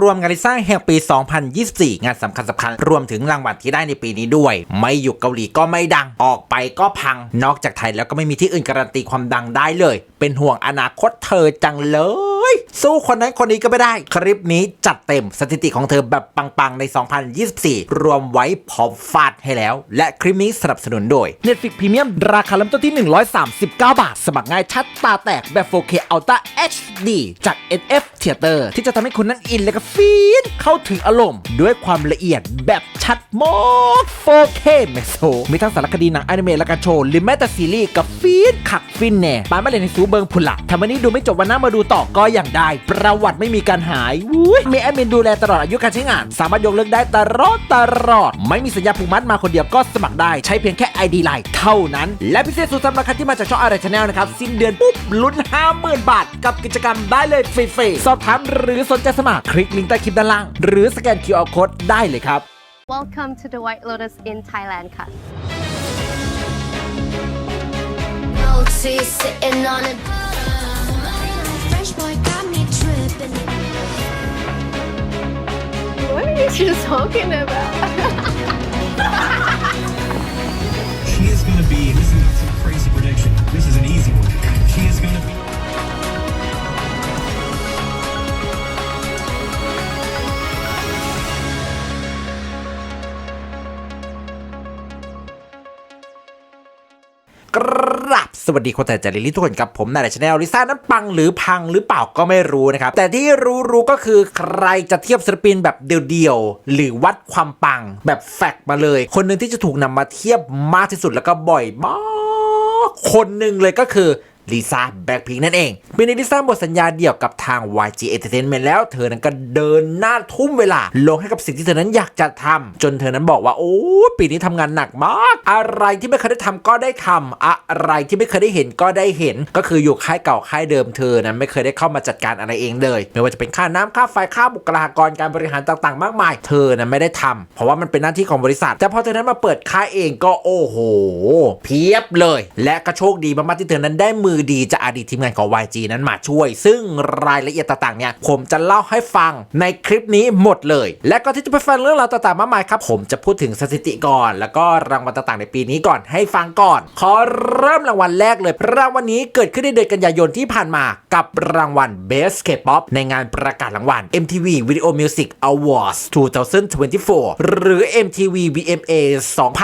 รวมงานลิซ่าแห่งปี 2024 งานสำคัญสำคัญรวมถึงรางวัลที่ได้ในปีนี้ด้วย ไม่อยู่เกาหลีก็ไม่ดังออกไปก็พัง นอกจากไทยแล้วก็ไม่มีที่อื่นการันตีความดังได้เลย เป็นห่วงอนาคตเธอจังเลย สู้คนนั้นคนนี้ก็ไม่ได้ คลิปนี้จัดเต็มสถิติของเธอแบบปัง ๆ ใน 2024 รวมไว้พร้อมฟาดให้แล้ว และคลิปนี้สนับสนุนโดย Netflix Premium ราคาเริ่มต้นที่ 139 บาท สมัครง่ายชัดตาแตกแบบ 4K Ultra HD จาก NF Theater ที่จะทำให้คุณนั้นอินและก็ฟีนเข้าถึงอารมณ์ด้วยความละเอียดแบบชัดมาก 4K Max มีทั้งสารคดีหนังอนิเมะและการโชว์หรือแม้แต่ซีรีส์กับฟีนขักฟินแน่ปานไม่เลยในซูเบิงพุละทำวันนี้ดูไม่จบวันหน้ามาดูต่อก็อย่างได้ ประวัติไม่มีการหายอุ้ยมีแอดมินดูแลตลอดอายุการใช้งาน สามารถยกเลิกได้ตลอดตลอด ไม่มีสัญญาผูกมัดมาคนเดียวก็สมัครได้ใช้เพียงแค่ ID Line เท่านั้น และพิเศษสุดสำหรับใครที่มาจากช่องอะไรชาแนลนะครับ สิ้นเดือนปุ๊บลุ้น 50,000 บาท กับกิจกรรมได้เลยฟรีๆสอบถามหรือสนใจสมัครคลิกลิงก์ใต้คลิปด้านล่าง หรือสแกน QR Code ได้เลยครับ Welcome to the White Lotus in Thailand ค่ะ OT sitting on a fresh boy got me tripping. What are you two talking about She is going to be, วัสดีคนแต่ใจลิลี่ทุกคนกับผมนายชาแนลลิซ่านั้นปังหรือพังหรือเปล่าก็ไม่รู้นะครับ แต่ที่รู้ๆก็คือใครจะเทียบศิลปินแบบเดียวๆ หรือวัดความปังแบบแฟกมาเลย คนหนึ่งที่จะถูกนำมาเทียบมากที่สุดแล้วก็บ่อยมากคนหนึ่งเลยก็คือ ลิซ่าแบ็คพิงนั่นเองปีนี้ลิซ่าหมดสัญญาเดี่ยวกับทาง YG Entertainment แล้วเธอนั้นก็เดินหน้าทุ่มเวลา ลงให้กับสิ่งที่เธอนั้นอยากจะทำจนเธอนั้นบอกว่าโอ้ปีนี้ทำงานหนักมาก อะไรที่ไม่เคยได้ทำก็ได้ทำอะไรที่ไม่เคยได้เห็นก็ได้เห็น ก็คืออยู่ค่ายเก่าค่ายเดิมเธอนั้นไม่เคยได้เข้ามาจัดการอะไรเองเลย ไม่ว่าจะเป็นค่าน้ำค่าไฟค่าบุคลากรการบริหารต่างๆ มากมาย เธอนั้นไม่ได้ทำเพราะว่ามันเป็นหน้าที่ของบริษัท แต่พอเธอนั้นมาเปิดค่ายเองก็โอ้โห เพียบเลย และก็โชคดีมากๆที่เธอนั้นได้มือดีจากอดีตทีมงานของ YG นั้นมาช่วย ซึ่งรายละเอียดต่างๆเนี่ยผมจะเล่าให้ฟังในคลิปนี้หมดเลย และก่อนที่จะไปฟังเรื่องราวต่างๆมากมายครับผมจะพูดถึงสถิติก่อน แล้วก็รางวัลต่างๆในปีนี้ก่อนให้ฟังก่อน ขอเริ่มรางวัลแรกเลยรางวัลนี้เกิดขึ้นในเดือนกันยายนที่ผ่านมากับรางวัล Best K-pop ในงานประกาศรางวัล MTV Video Music Awards 2024 หรือ MTV VMA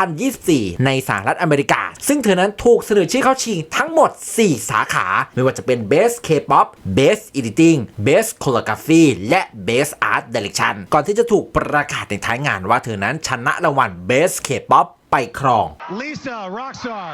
2024 ในสหรัฐอเมริกา ซึ่งเธอนั้นถูกเสนอชื่อเข้าชิงทั้งหมด 4สาขา ไม่ว่าจะเป็น Best K-pop Best Editing Best Choreography และ Best Art Direction ก่อนที่จะถูกประกาศในท้ายงานว่าเธอนั้นชนะรางวัล Best K-pop ไปครอง Lisa, Rockstar.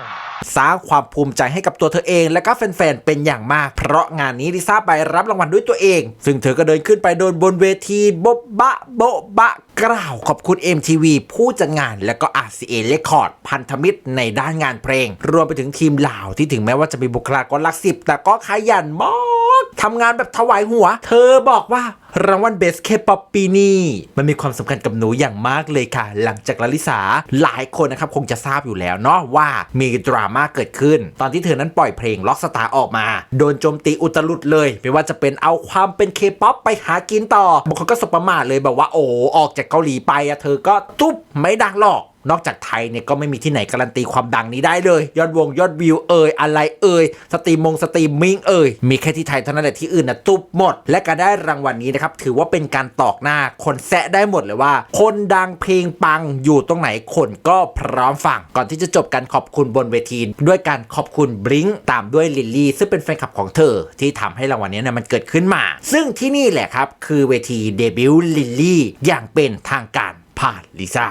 สร้างความภูมิใจให้กับตัวเธอเอง และก็แฟนๆ เป็นอย่างมาก เพราะงานนี้ลิซ่าไปรับรางวัลด้วยตัวเอง ซึ่งเธอก็เดินขึ้นไปโดนบนเวทีโบบะโบบะกล่าวขอบคุณ MTV ผู้จัดงานและก็ RCA Record พันธมิตรในด้านงานเพลง รวมไปถึงทีมเหล่าที่ถึงแม้ว่าจะมีบุคลากรหลักสิบแต่ก็ขยันมาก ทำงานแบบถวายหัว เธอบอกว่ารางวัลเบสเคป๊อปปีนี้มันมีความสำคัญกับหนูอย่างมากเลยค่ะ หลังจากลลิสาหลายคนนะครับคงจะทราบอยู่แล้วเนาะว่ามีดราม่าเกิดขึ้น ตอนที่เธอนั้นปล่อยเพลงล็อกสตาร์ออกมา โดนโจมตีอุตลุดเลย ไม่ว่าจะเป็นเอาความเป็นเคป๊อปไปหากินต่อบางคนก็สบประมาทเลยแบบว่าโอ้ออกจากเกาหลีไปอะเธอก็ตุ๊บไม่ดังหรอก นอกจากไทยเนี่ยก็ไม่มีที่ไหนการันตีความดังนี้ได้เลย ยอดวงยอดวิวเอ่ยอะไรเอ่ยสตรีมมงสตรีมมิ่งเอ่ยมีแค่ที่ไทยเท่านั้นแหละที่อื่นนะตุบหมด และการได้รางวัลนี้นะครับถือว่าเป็นการตอกหน้าคนแซะได้หมดเลยว่า คนดังเพลงปังอยู่ตรงไหนคนก็พร้อมฟังก่อนที่จะจบการขอบคุณบนเวทีด้วยการขอบคุณบลิงตามด้วยลิลลี่ซึ่งเป็นแฟนคลับของเธอ ที่ทำให้รางวัลนี้เนี่ยมันเกิดขึ้นมา ซึ่งที่นี่แหละครับคือเวทีเดบิวต์ลิลลี่อย่างเป็นทางการผ่านลิซ่า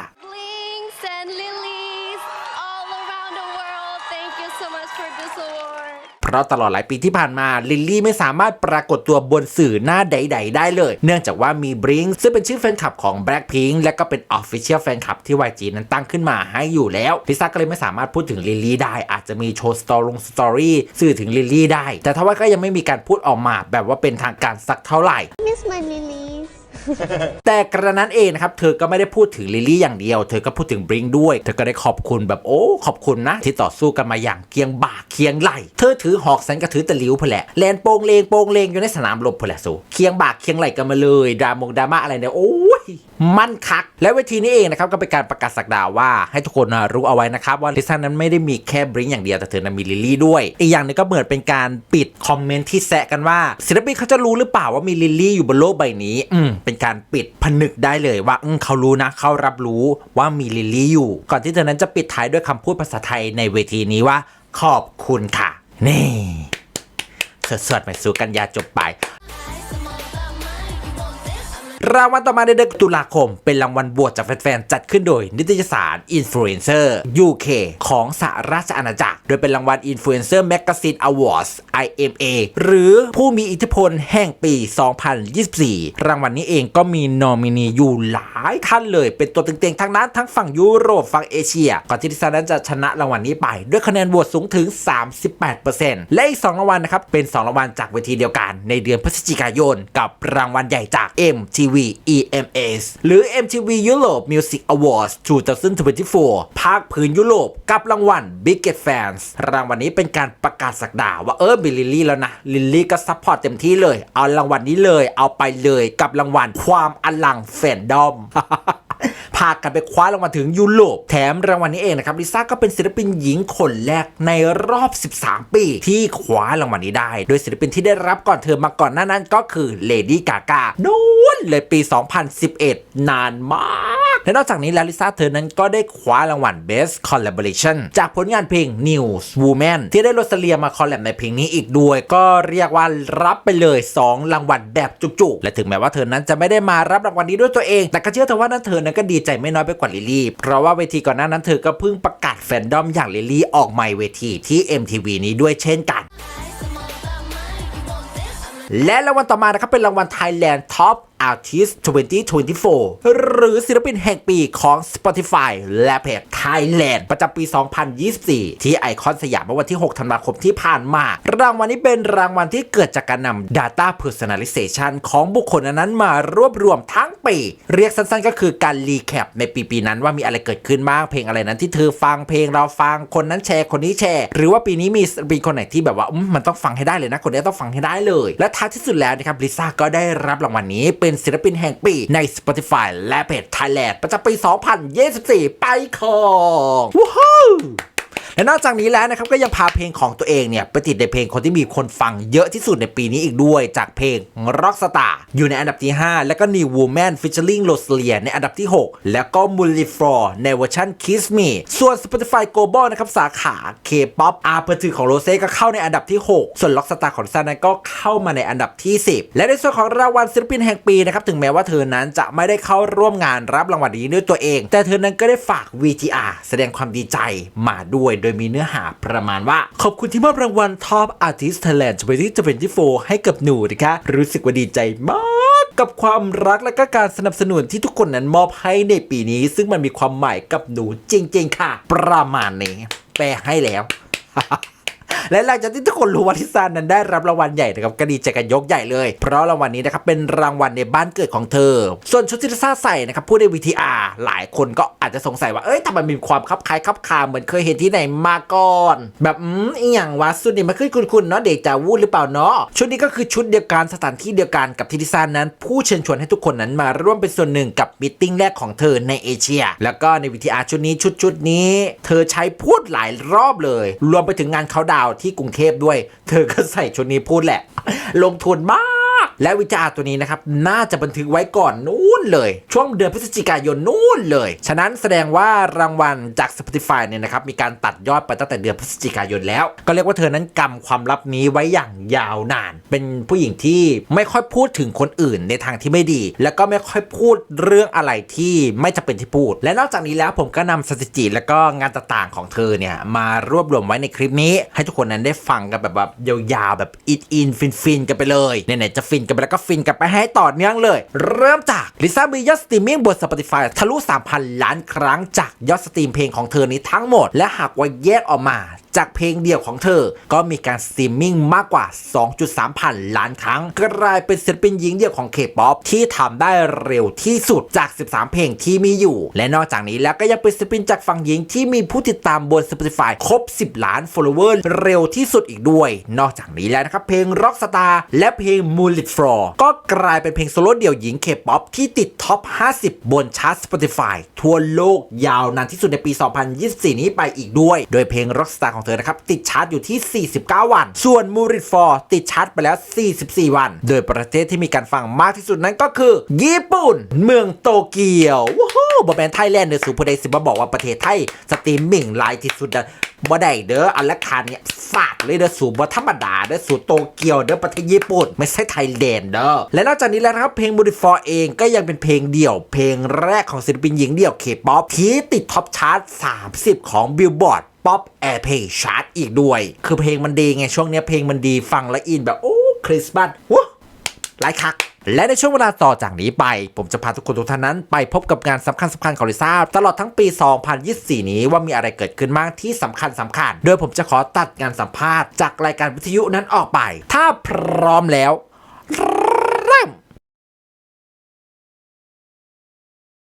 ราะตลอดหลายปีที่ผ่านมาลิลลี่ไม่สามารถปรากฏตัวบนสื่อหน้าใด ๆ ได้เลย เนื่องจากว่ามีบริงซึ่งเป็นชื่อแฟนคลับของ Blackpink และก็เป็น Official แฟนคลับที่ YG นั้นตั้งขึ้นมาให้อยู่แล้วลิซ่าก็เลยไม่สามารถพูดถึงลิลลี่ได้ อาจจะมีโชว์สตอรี่สตอรี่สื่อถึงลิลลี่ได้ แต่ทว่าก็ยังไม่มีการพูดออกมาแบบว่าเป็นทางการสักเท่าไหร่ Miss my Lily แต่กระนั้นเองนะครับ เธอก็ไม่ได้พูดถึงลิลลี่อย่างเดียว เธอก็พูดถึงบริงด้วย เธอก็ได้ขอบคุณแบบโอ้ ขอบคุณนะ ที่ต่อสู้กันมาอย่างเคียงบ่าเคียงไหล เธอถือหอกสันก็ถือตะลิวพแหละแลนโปงเลงโปงเลงอยู่ในสนามลบพแหละสูเคียงบ่าเคียงไหลกันมาเลยดรามงดราม่าอะไรเนี่ยโอ้ย มั่นคัก และเวทีนี้เองนะครับก็เป็นการประกาศสักดาว่าให้ทุกคนนะรู้เอาไว้นะครับว่าลิซ่านั้นไม่ได้มีแค่บริงอย่างเดียวแต่เธอนั้นมีลิลลี่ด้วย อีกอย่างนึงก็เหมือนเป็นการปิดคอมเมนต์ที่แซะกันว่าศิลปินเขาจะรู้หรือเปล่าว่ามีลิลลี่อยู่บนโลกใบนี้อืมเป็นการปิดผนึกได้เลยว่าอืมเขารู้นะเขารับรู้ว่ามีลิลลี่อยู่ ก่อนที่เธอนั้นจะปิดท้ายด้วยคำพูดภาษาไทยในเวทีนี้ว่า ขอบคุณค่ะ นี่สดๆไปสู่กันยาจบไป รางวัลต่อมาในเดือนตุลาคม เป็นรางวัลบวชจากแฟนๆจัดขึ้นโดย นิตยสาร Influencer UK ของสหราชอาณาจักร โดยเป็นรางวัล Influencer Magazine Awards IMA หรือผู้มีอิทธิพลแห่งปี 2024 รางวัลนี้เองก็มีนอมินีอยู่หลายท่านเลย เป็นตัวเต็งๆทั้งนั้นทั้งฝั่งยุโรปฝั่งเอเชีย ก่อนที่ดิฉันนั้นจะชนะรางวัลนี้ไป ด้วยคะแนนโหวตสูงถึง 38%และอีก 2 รางวัลนะครับเป็น 2 รางวัลจากเวทีเดียวกัน ในเดือนพฤศจิกายน กับรางวัลใหญ่จาก MTV VEMAs หรือ MTV Europe Music Awards 2024 ภาคพื้นยุโรปกับรางวัล Biggest Fans รางวัลนี้เป็นการประกาศสักดาว่าเออบิลลิลี่แล้วนะ ลิลลี่ก็ซัพพอร์ตเต็มที่เลย เอารางวัลนี้เลย เอาไปเลยกับรางวัลความอลังแฟนดอมากันไปคว้ารางวัลถึงยุโรปแถมรางวัลนี้เองนะครับลิซ่าก็เป็นศิลปินหญิงคนแรกในรอบ 13 ปี ที่คว้ารางวัลนี้ได้ โดยศิลปินที่ได้รับก่อนเธอมาก่อนหน้านั้นก็คือเลดี้กากานู้นเลยปี 2011 นานมากและนอกจากนี้แล้วลิซ่าเธอนั้นก็ได้คว้ารางวัล Best Collaboration จากผลงานเพลง News Woman ที่ได้โรสเลียมาคอลแลบในเพลงนี้อีกด้วย ก็เรียกว่ารับไปเลย 2 รางวัลแบบจุกๆ และถึงแม้ว่าเธอนั้นจะไม่ได้มารับรางวัลนี้ด้วยตัวเอง แต่ก็เชื่อเธอว่านั้นเธอนั้นก็ดีใจไม่น้อยไปกว่าลิลี่ เพราะว่าเวทีก่อนหน้านั้นเธอก็เพิ่งประกาศแฟนดอมอย่างลิลลี่ออกใหม่เวทีที่ MTV นี้ด้วยเช่นกันและรางวัลต่อมานะครับเป็นรางวัล Thailand Top Artist 2024 หรือศิลปินแห่งปีของ Spotify และเพจ Thailand ประจำปี 2024 ที่ไอคอนสยามเมื่อวันที่ 6 ธันวาคมที่ผ่านมา รางวัลนี้เป็นรางวัลที่เกิดจากการนำ Data Personalization ของบุคคลนั้นมารวบรวมทั้งปี เรียกสั้นๆ ก็คือการรีแคปในปีปีนั้นว่ามีอะไรเกิดขึ้นบ้างเพลงอะไรนั้นที่เธอฟังเพลงเราฟังคนนั้นแชร์คนนี้แชร์ หรือว่าปีนี้มีศิลปินคนไหนที่แบบว่ามมันต้องฟังให้ได้เลยนะคนนี้ต้องฟังให้ได้เลย และท้ายที่สุดแล้วนะครับลิซ่าก็ได้รับรางวัลนี้เป็น็นศิลปินแห่งปีใน Spotify และเพจ Thailand ประจำปี 2024 ไปของว้าว และนอกจากนี้แล้วนะครับก็ยังพาเพลงของตัวเองเนี่ยไปติดในเพลงคนที่มีคนฟังเยอะที่สุดในปีนี้อีกด้วย จากเพลง Rockstar อยู่ในอันดับที่ 5 แล้วก็ New Woman featuring Rosalia ในอันดับที่ 6 แล้วก็ m u l l i f o r ในเวอร์ชัน Kiss Me ส่วน Spotify Global นะครับสาขา K-pop อาร์เพอร์ถือของโรเซ่ก็เข้าในอันดับที่ 6 ส่วน Rockstar ของซานั้นก็เข้ามาในอันดับที่ 10 และในส่วนของรางวัลศิลปินแห่งปีนะครับถึงแม้ว่าเธอนั้นจะไม่ได้เข้าร่วมงานรับรางวัลนี้ด้วยตัวเอง แต่เธอนั้นก็ได้ฝาก VTR แสดงความดีใจมาด้วยโดยมีเนื้อหาประมาณว่า ขอบคุณที่มอบรางวัล Top Artist Thailand 2024 ให้กับหนูนะคะรู้สึกว่าดีใจมากกับความรักและก็การสนับสนุนที่ทุกคนนั้นมอบให้ในปีนี้ ซึ่งมันมีความหมายกับหนูจริง ๆ ค่ะ ประมาณนี้ แปลให้แล้ว และหลังจากที่ทุกคนรู้ว่าทิซานนั้นได้รับรางวัลใหญ่นะครับก็ดีใจกันยกใหญ่เลย เพราะรางวัลนี้นะครับเป็นรางวัลในบ้านเกิดของเธอ ส่วนชุดที่ทิซาใส่นะครับพูดในวีทีอาร์หลายคนก็อาจจะสงสัยว่าเอ้ยทำไมมีความคับคล้ายคับคาเหมือนเคยเห็นที่ไหนมาก่อน แบบอืมอีหยังวะสุดนี่มันขึ้นคุณคุณเนาะเด็กจาวูดหรือเปล่าเนาะชุดนี้ก็คือชุดเดียวกันสถานที่เดียวกันกับที่ทิซานนั้น ผู้เชิญชวนให้ทุกคนนั้นมาร่วมเป็นส่วนหนึ่งกับมิทติ้งแรกของเธอในเอเชีย แล้วก็ในวีทีอาร์ชุดนี้ชุดชุดนี้ เธอใช้พูดหลายรอบเลย รวมไปถึงงานเขาดาวที่กรุงเทพด้วย เธอก็ใส่ชุดนี้พูดแหละ ลงทุนมาก และวิจารณ์ตัวนี้นะครับน่าจะบันทึกไว้ก่อนนู้นเลย ช่วงเดือนพฤศจิกายนนู้นเลย ฉะนั้นแสดงว่ารางวัลจาก Spotify เนี่ยนะครับมีการตัดยอดไปตั้งแต่เดือนพฤศจิกายนแล้ว ก็เรียกว่าเธอนั้นกำความลับนี้ไว้อย่างยาวนาน เป็นผู้หญิงที่ไม่ค่อยพูดถึงคนอื่นในทางที่ไม่ดี แล้วก็ไม่ค่อยพูดเรื่องอะไรที่ไม่จะเป็นที่พูด และนอกจากนี้แล้วผมก็นำสถิติแล้วก็งานต่างๆของเธอเนี่ยมารวบรวมไว้ในคลิปนี้ ให้ทุกคนนั้นได้ฟังกันแบบแบบยาวๆแบบอินอินฟินฟินๆกันไปเลยไหนๆจะฟินกันไปแล้วก็ฟินกันไปให้ต่อเนื่องเลย เริ่มจากลิซ่ามียอดสตรีมมิ่งบน Spotify ทะลุ 3,000 ล้านครั้งจากยอดสตรีมเพลงของเธอนี้ทั้งหมด และหากว่าแยกออกมาจากเพลงเดี่ยวของเธอ ก็มีการสตรีมมิ่งมากกว่า 2.3 พันล้านครั้ง กลายเป็นศิลปินหญิงเดี่ยวของ K-POP ที่ทำได้เร็วที่สุดจาก 13 เพลงที่มีอยู่ และนอกจากนี้แล้วก็ยังเป็นศิลปินจากฝั่งหญิงที่มีผู้ติดตามบน Spotify ครบ 10 ล้าน follower เร็วที่สุดอีกด้วย นอกจากนี้แล้วนะครับเพลง Rockstar และเพลง Moonlit Floor ก็กลายเป็นเพลงโซโล่เดี่ยวหญิง K-POP ที่ติดท็อป 50 บนชาร์ต Spotify ทั่วโลกยาวนานที่สุดในปี 2024 นี้ไปอีกด้วย โดยเพลง Rockstar ของเธอนะครับติดชาร์ตอยู่ที่ 49 วัน ส่วน Moonlit Floor ติดชาร์ตไปแล้ว 44 วัน โดยประเทศที่มีการฟังมากที่สุดนั้นก็คือ ญี่ปุ่น เมืองโตเกียวว้าวบอแมนไทยแลนด์เดอร์สูผู้ใดสิมาบอกว่าประเทศไทยสตรีมมิ่งไลน์ที่สุดอะบ่ได้เด้ออันละคันเนี่ยฝากเลยเด้อสูบ่ธรรมดาเด้อสูโตเกียวเด้อประเทศญี่ปุ่น ไม่ใช่ไทยแลนด์เด้อและนอกจากนี้แล้วนะครับเพลง m o d i f o r เองก็ยังเป็นเพลงเดี่ยว เพลงแรกของศิลปินหญิงเดี่ยวเคป๊อปที่ติดท็อปชาร์ต 30 ของ Billboard ป๊อปแอร์เพย์ชาร์ตอีกด้วย คือเพลงมันดีไง ช่วงนี้เพลงมันดีฟังแล้วอินแบบ โอ้ คริสต์มาสว้าหลายคักและในช่วงเวลาต่อจากนี้ไป ผมจะพาทุกคนทุกท่านนั้น ไปพบกับงานสำคัญสำคัญของลิซ่าตลอดทั้งปี 2024 นี้ว่ามีอะไรเกิดขึ้นบ้างที่สำคัญสำคัญ โดยผมจะขอตัดงานสัมภาษณ์จากรายการวิทยุนั้นออกไป ถ้าพร้อมแล้ว